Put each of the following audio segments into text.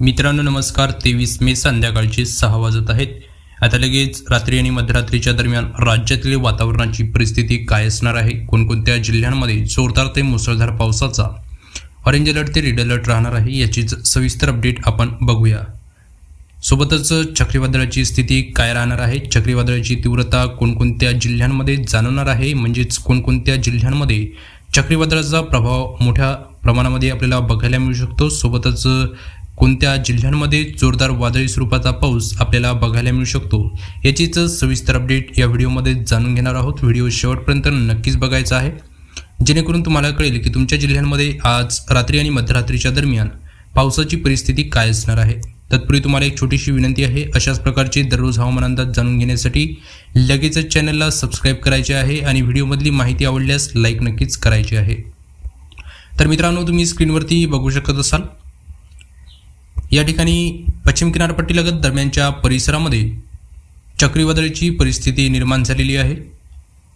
मित्रांनो नमस्कार. तेवीस मे संध्याकाळचे सहा वाजत आहेत. आता लगेच रात्री आणि मध्यरात्रीच्या दरम्यान राज्यातील वातावरणाची परिस्थिती काय असणार आहे? कोणकोणत्या जिल्ह्यांमध्ये जोरदार ते मुसळधार पावसाचा ऑरेंज अलर्ट ते रेड अलर्ट राहणार आहे याचीच सविस्तर अपडेट आपण बघूया. सोबतच चक्रीवादळाची स्थिती काय राहणार आहे? चक्रीवादळाची तीव्रता कोणकोणत्या जिल्ह्यांमध्ये जाणवणार आहे? म्हणजेच कोणकोणत्या जिल्ह्यांमध्ये चक्रीवादळाचा प्रभाव मोठ्या प्रमाणामध्ये आपल्याला बघायला मिळू शकतो? सोबतच कोणत्या जिल्ह्यांमध्ये जोरदार वादळी स्वरूपाचा पाऊस आपल्याला बघायला मिळू शकतो याचीच सविस्तर अपडेट या व्हिडिओमध्ये जाणून घेणार आहोत. व्हिडिओ शेवटपर्यंत नक्कीच बघायचा आहे. जेणेकरून तुम्हाला कळेल की तुमच्या जिल्ह्यांमध्ये आज रात्री आणि मध्यरात्रीच्या दरम्यान पावसाची परिस्थिती काय असणार आहे. तत्पूर्वी तुम्हाला एक छोटीशी विनंती आहे अशाच प्रकारचे दररोज हवामान अंदाज जाणून घेण्यासाठी लगेचच चॅनलला सबस्क्राईब करायचे आहे आणि व्हिडिओमधली माहिती आवडल्यास लाईक नक्कीच करायची आहे. तर मित्रांनो तुम्ही स्क्रीनवरती बघू शकत असाल. या ठिकाणी पश्चिम किनारपट्टीलगत दरम्यानच्या परिसरामध्ये चक्रीवादळाची परिस्थिती निर्माण झालेली आहे.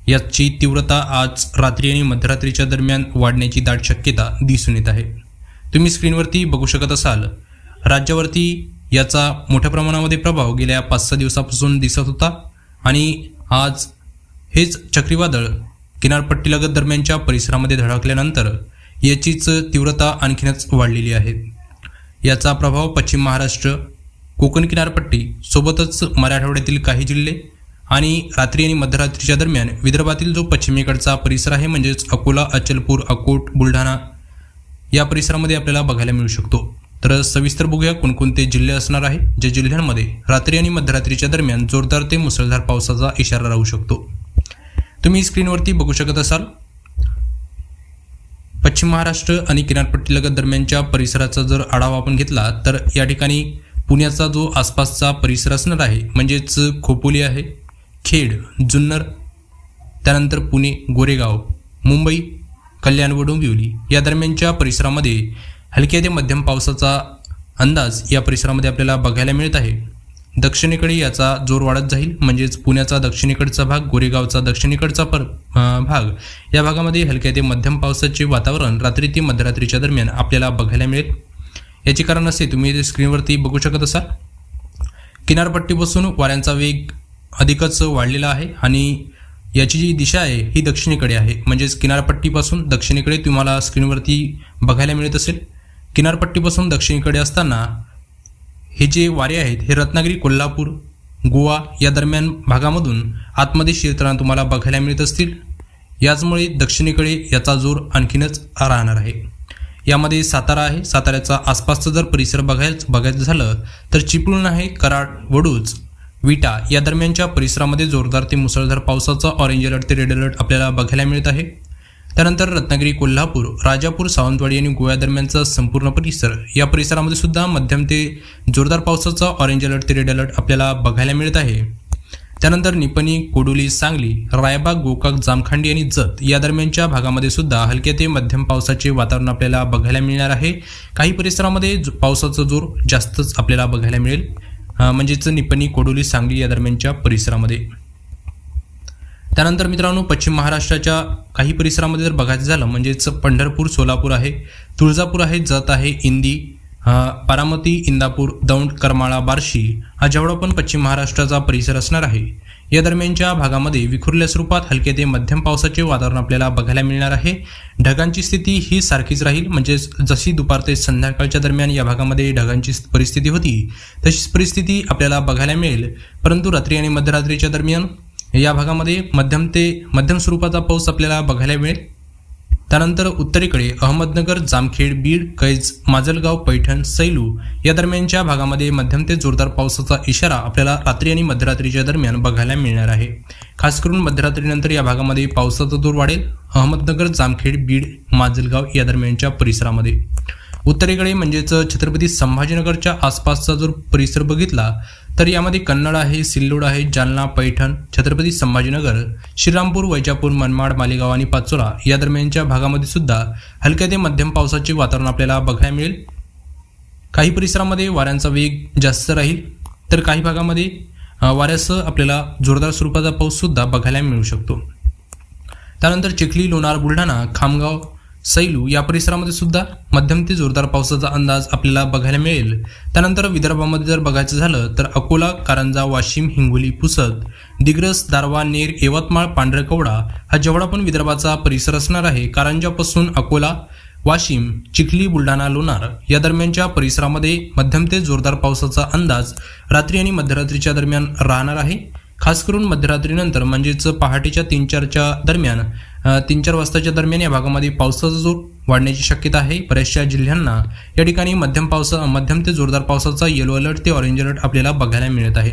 याची तीव्रता आज रात्री आणि मध्यरात्रीच्या दरम्यान वाढण्याची दाट शक्यता दिसून येत आहे. तुम्ही स्क्रीनवरती बघू शकत असाल राज्यावरती याचा मोठ्या प्रमाणामध्ये प्रभाव गेल्या पाच सहा दिवसापासून दिसत होता आणि आज हेच चक्रीवादळ किनारपट्टीलगत दरम्यानच्या परिसरामध्ये धडकल्यानंतर याचीच तीव्रता आणखीनच वाढलेली आहे. याचा प्रभाव पश्चिम महाराष्ट्र कोकण किनारपट्टी सोबतच मराठवाड्यातील काही जिल्हे आणि रात्री आणि मध्यरात्रीच्या दरम्यान विदर्भातील जो पश्चिमेकडचा परिसर आहे म्हणजेच अकोला अचलपूर अकोट बुलढाणा या परिसरामध्ये आपल्याला बघायला मिळू शकतो. तर सविस्तर बघूया कोणकोणते जिल्हे असणार आहे ज्या जिल्ह्यांमध्ये रात्री आणि मध्यरात्रीच्या दरम्यान जोरदार ते मुसळधार पावसाचा इशारा राहू शकतो. तुम्ही स्क्रीनवरती बघू शकत असाल पश्चिम महाराष्ट्र आणि किनारपट्टीलगत दरम्यानच्या परिसराचा जर आढावा आपण घेतला तर या ठिकाणी पुण्याचा जो आसपासचा परिसर असणार आहे म्हणजेच खोपोली आहे खेड जुन्नर त्यानंतर पुणे गोरेगाव मुंबई कल्याण व डोंबिवली या दरम्यानच्या परिसरामध्ये हलक्या ते मध्यम पावसाचा अंदाज या परिसरामध्ये आपल्याला बघायला मिळत आहे. दक्षिणेकडे याचा जोर वाढत जाईल. म्हणजेच पुण्याचा दक्षिणेकडचा भाग गोरेगावचा दक्षिणेकडचा पर भाग. या भागामध्ये हलक्या ते मध्यम पावसाचे वातावरण रात्री ते मध्यरात्रीच्या दरम्यान आपल्याला बघायला मिळेल. याचे कारण असे तुम्ही स्क्रीनवरती बघू शकत असाल. किनारपट्टीपासून वाऱ्यांचा वेग अधिकच वाढलेला आहे आणि याची जी दिशा आहे ही दक्षिणेकडे आहे. म्हणजेच किनारपट्टीपासून दक्षिणेकडे तुम्हाला स्क्रीनवरती बघायला मिळत असेल. किनारपट्टीपासून दक्षिणेकडे असताना हे जे वारे आहेत हे रत्नागिरी कोल्हापूर गोवा या दरम्यान भागामधून आतमध्ये शिरताना तुम्हाला बघायला मिळत असतील. याचमुळे दक्षिणेकडे याचा जोर आणखीनच राहणार आहे. यामध्ये सातारा आहे. साताऱ्याचा आसपासचा जर परिसर बघायच बघायचं झालं तर चिपळूण आहे कराड वडूज विटा या दरम्यानच्या परिसरामध्ये जोरदार ते मुसळधार पावसाचा ऑरेंज अलर्ट ते रेड अलर्ट आपल्याला बघायला मिळत आहे. त्यानंतर रत्नागिरी कोल्हापूर राजापूर सावंतवाडी आणि गोव्या दरम्यानचा संपूर्ण परिसर. या परिसरामध्ये सुद्धा मध्यम ते जोरदार पावसाचा ऑरेंज अलर्ट ते रेड अलर्ट आपल्याला बघायला मिळत आहे. त्यानंतर निपणी कोडोली सांगली रायबाग गोकाक जामखांडी आणि जत या दरम्यानच्या भागामध्ये सुद्धा हलक्या ते मध्यम पावसाचे वातावरण आपल्याला बघायला मिळणार आहे. काही परिसरामध्ये जो- पावसाचा जोर जास्तच आपल्याला बघायला मिळेल. म्हणजेच निपणी कोडोली सांगली या दरम्यानच्या परिसरामध्ये. त्यानंतर मित्रांनो पश्चिम महाराष्ट्राच्या काही परिसरामध्ये जर बघायचं झालं म्हणजेच पंढरपूर सोलापूर आहे तुळजापूर आहे जत आहे इंदी बारामती इंदापूर दौंड करमाळा बार्शी हा जेवढा पण पश्चिम महाराष्ट्राचा परिसर असणार आहे या दरम्यानच्या भागामध्ये विखुरल्या स्वरूपात हलके ते मध्यम पावसाचे वातावरण आपल्याला बघायला मिळणार आहे. ढगांची स्थिती ही सारखीच राहील म्हणजेच जशी दुपार ते संध्याकाळच्या दरम्यान या भागामध्ये ढगांची परिस्थिती होती तशीच परिस्थिती आपल्याला बघायला मिळेल परंतु रात्री आणि मध्यरात्रीच्या दरम्यान या भागामध्ये मध्यम ते मध्यम स्वरूपाचा पाऊस आपल्याला बघायला मिळेल. त्यानंतर उत्तरेकडे अहमदनगर जामखेड बीड कैज माजलगाव पैठण सैलू या दरम्यानच्या भागामध्ये मध्यम ते जोरदार पावसाचा इशारा आपल्याला रात्री आणि मध्यरात्रीच्या दरम्यान बघायला मिळणार आहे. खास करून मध्यरात्रीनंतर या भागामध्ये पावसाचा जोर वाढेल. अहमदनगर जामखेड बीड माजलगाव या दरम्यानच्या परिसरामध्ये. उत्तरेकडे म्हणजेच छत्रपती संभाजीनगरच्या आसपासचा जर परिसर बघितला तर यामध्ये कन्नड आहे सिल्लोड आहे जालना पैठण छत्रपती संभाजीनगर श्रीरामपूर वैजापूर मनमाड मालेगाव आणि पाचोरा या दरम्यानच्या भागामध्ये सुद्धा हलक्या ते मध्यम पावसाचे वातावरण आपल्याला बघायला मिळेल. काही परिसरामध्ये वाऱ्यांचा वेग जास्त राहील तर काही भागामध्ये वाऱ्यासह आपल्याला जोरदार स्वरूपाचा पाऊस सुद्धा बघायला मिळू शकतो. त्यानंतर चिखली लोणार बुलढाणा खामगाव सैलू या परिसरामध्ये सुद्धा मध्यम ते जोरदार पावसाचा अंदाज आपल्याला बघायला मिळेल. त्यानंतर विदर्भामध्ये जर बघायचं झालं तर अकोला कारंजा वाशिम हिंगोली पुसद दिग्रस दारवा नेर यवतमाळ पांढरकवडा हा जेवढा पण विदर्भाचा परिसर असणार आहे कारंजापासून अकोला वाशिम चिखली बुलढाणा लोणार या दरम्यानच्या परिसरामध्ये मध्यम ते जोरदार पावसाचा अंदाज रात्री आणि मध्यरात्रीच्या दरम्यान राहणार आहे. खास करून मध्यरात्रीनंतर म्हणजेच पहाटेच्या तीन चारच्या दरम्यान तीन चार वाजताच्या दरम्यान या भागामध्ये पावसाचा जोर वाढण्याची शक्यता आहे. बऱ्याचशा जिल्ह्यांना या ठिकाणी मध्यम पावसा मध्यम ते जोरदार पावसाचा येलो अलर्ट ते ऑरेंज अलर्ट आपल्याला बघायला मिळत आहे.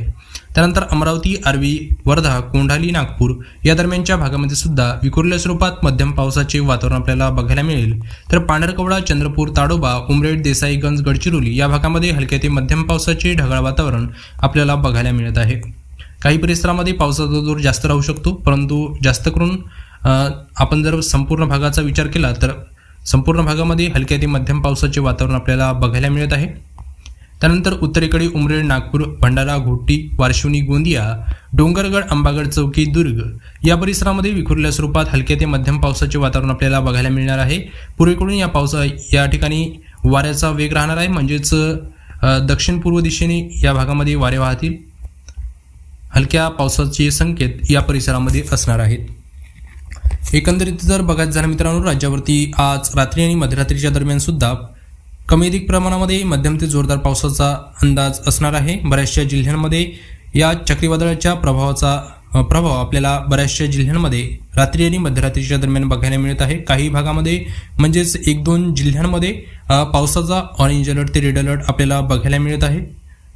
त्यानंतर अमरावती आर्वी वर्धा कोंढाली नागपूर या दरम्यानच्या भागामध्ये सुद्धा विखुरल्या स्वरूपात मध्यम पावसाचे वातावरण आपल्याला बघायला मिळेल. तर पांढरकवडा चंद्रपूर ताडोबा उमरेड देसाईगंज गडचिरोली या भागामध्ये हलक्या ते मध्यम पावसाचे ढगाळ वातावरण आपल्याला बघायला मिळत आहे. काही परिसरामध्ये पावसाचा जोर जास्त राहू शकतो परंतु जास्त करून आपण जर संपूर्ण भागाचा विचार केला तर संपूर्ण भागामध्ये हलक्या ते मध्यम पावसाचे वातावरण आपल्याला बघायला मिळत आहे. त्यानंतर उत्तरेकडे उमरेड नागपूर भंडारा घोटी वारशिवनी गोंदिया डोंगरगड अंबागड चौकी दुर्ग या परिसरामध्ये विखुरल्या स्वरूपात हलक्या ते मध्यम पावसाचे वातावरण आपल्याला बघायला मिळणार आहे. पूर्वेकडून या पावसा या ठिकाणी वाऱ्याचा वेग राहणार आहे म्हणजेच दक्षिण पूर्व दिशेने या भागामध्ये वारे वाहतील. हलक्या पावसाचे संकेत या परिसरामध्ये असणार आहेत. एकंदरीत जर बघायचं झालं मित्रांनो राज्यावरती आज रात्री आणि मध्यरात्रीच्या दरम्यान सुद्धा कमी अधिक प्रमाणामध्ये मध्यम ते जोरदार पावसाचा अंदाज असणार आहे. बऱ्याचशा जिल्ह्यांमध्ये या चक्रीवादळाच्या प्रभावाचा प्रभाव आपल्याला बऱ्याचशा जिल्ह्यांमध्ये रात्री आणि मध्यरात्रीच्या दरम्यान बघायला मिळत आहे. काही भागामध्ये म्हणजेच एक दोन जिल्ह्यांमध्ये पावसाचा ऑरेंज अलर्ट ते रेड अलर्ट आपल्याला बघायला मिळत आहे.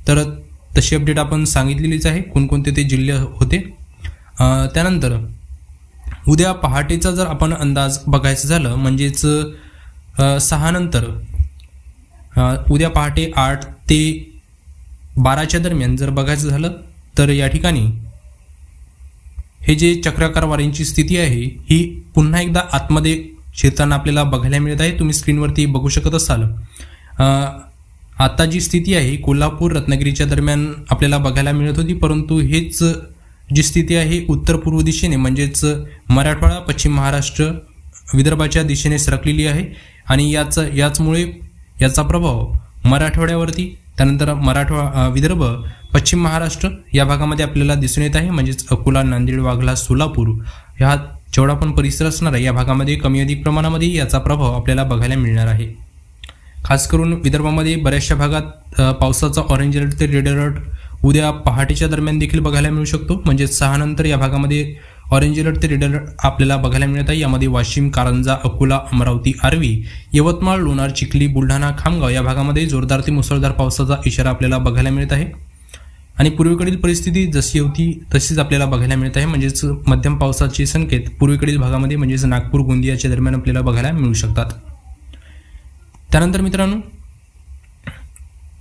तर तशी अपडेट आपण सांगितलेलीच आहे. कोणकोणते ते जिल्हे होते? त्यानंतर उद्या पहाटेचा जर आपण अंदाज बघायचं झालं म्हणजेच सहानंतर सहा नंतर उद्या पहाटे आठ ते बाराच्या दरम्यान जर बघायचं झालं तर या ठिकाणी हे जे चक्राकार वाऱ्यांची स्थिती आहे ही पुन्हा एकदा आतमध्ये शिरताना आपल्याला बघायला मिळत आहे. तुम्ही स्क्रीनवरती बघू शकत असाल. आत्ता आता जी स्थिती आहे कोल्हापूर रत्नागिरीच्या दरम्यान आपल्याला बघायला मिळत होती परंतु हेच जी स्थिती आहे उत्तर पूर्व दिशेने म्हणजेच मराठवाडा पश्चिम महाराष्ट्र विदर्भाच्या दिशेने सरकलेली आहे आणि याच याचमुळे याचा प्रभाव मराठवाड्यावरती त्यानंतर मराठवा विदर्भ पश्चिम महाराष्ट्र या भागामध्ये आपल्याला दिसून येत आहे म्हणजेच अकोला नांदेड वाघला सोलापूर ह्या जेवढा पण परिसर असणार आहे या भागामध्ये कमी अधिक प्रमाणामध्ये याचा प्रभाव आपल्याला बघायला मिळणार आहे. खास करून विदर्भामध्ये बऱ्याचशा भागात पावसाचा ऑरेंज अलर्ट ते रेड अलर्ट उद्या पहाटेच्या दरम्यान देखील बघायला मिळू शकतो. म्हणजे सहा नंतर या भागामध्ये ऑरेंज अलर्ट ते रेड अलर्ट आपल्याला बघायला मिळत आहे. यामध्ये वाशिम कारंजा अकोला अमरावती आर्वी यवतमाळ लोणार चिखली बुलढाणा खामगाव या भागामध्ये जोरदार ते मुसळधार पावसाचा इशारा आपल्याला बघायला मिळत आहे. आणि पूर्वेकडील परिस्थिती जशी होती तशीच आपल्याला बघायला मिळत आहे. म्हणजेच मध्यम पावसाचे संकेत पूर्वेकडील भागामध्ये म्हणजेच नागपूर गोंदियाच्या दरम्यान आपल्याला बघायला मिळू शकतात. त्यानंतर मित्रांनो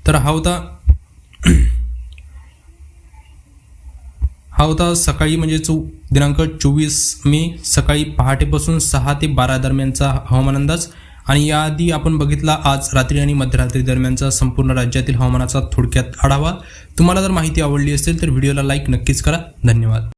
तर हा होता हा होता सकाळी म्हणजे चौ दिनांक चोवीस मे सकाळी पहाटेपासून सहा ते बारा दरम्यानचा हवामान अंदाज. आणि याआधी आपण बघितला आज रात्री आणि मध्यरात्री दरम्यानचा संपूर्ण राज्यातील हवामानाचा थोडक्यात आढावा. तुम्हाला जर माहिती आवडली असेल तर व्हिडिओला लाईक नक्कीच करा. धन्यवाद.